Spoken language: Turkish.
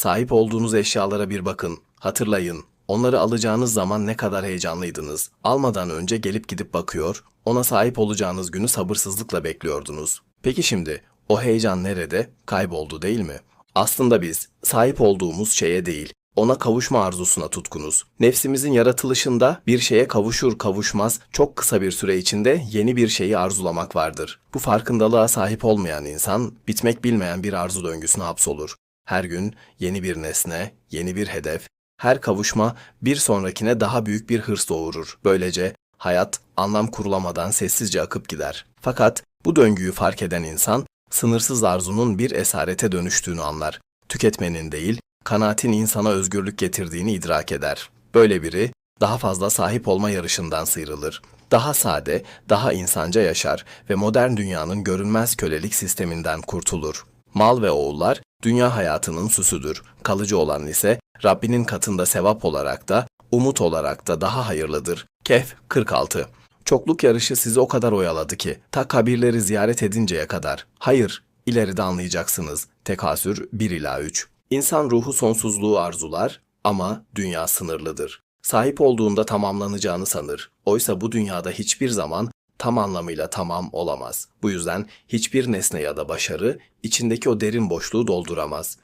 Sahip olduğunuz eşyalara bir bakın. Hatırlayın. Onları alacağınız zaman ne kadar heyecanlıydınız. Almadan önce gelip gidip bakıyor, ona sahip olacağınız günü sabırsızlıkla bekliyordunuz. Peki şimdi o heyecan nerede? Kayboldu değil mi? Aslında biz sahip olduğumuz şeye değil, ona kavuşma arzusuna tutkunuz. Nefsimizin yaratılışında bir şeye kavuşur kavuşmaz çok kısa bir süre içinde yeni bir şeyi arzulamak vardır. Bu farkındalığa sahip olmayan insan bitmek bilmeyen bir arzu döngüsüne hapsolur. Her gün yeni bir nesne, yeni bir hedef, her kavuşma bir sonrakine daha büyük bir hırs doğurur. Böylece hayat anlam kurulamadan sessizce akıp gider. Fakat bu döngüyü fark eden insan sınırsız arzunun bir esarete dönüştüğünü anlar. Tüketmenin değil, kanaatin insana özgürlük getirdiğini idrak eder. Böyle biri daha fazla sahip olma yarışından sıyrılır. Daha sade, daha insanca yaşar ve modern dünyanın görünmez kölelik sisteminden kurtulur. Mal ve oğullar dünya hayatının süsüdür. Kalıcı olan ise Rabbinin katında sevap olarak da, umut olarak da daha hayırlıdır. Kehf 46 Çokluk yarışı sizi o kadar oyaladı ki, ta kabirleri ziyaret edinceye kadar. Hayır, ileride anlayacaksınız. Tekasür 1 ila 3. İnsan ruhu sonsuzluğu arzular ama dünya sınırlıdır. Sahip olduğunda tamamlanacağını sanır. Oysa bu dünyada hiçbir zaman tam anlamıyla tamam olamaz. Bu yüzden hiçbir nesne ya da başarı içindeki o derin boşluğu dolduramaz.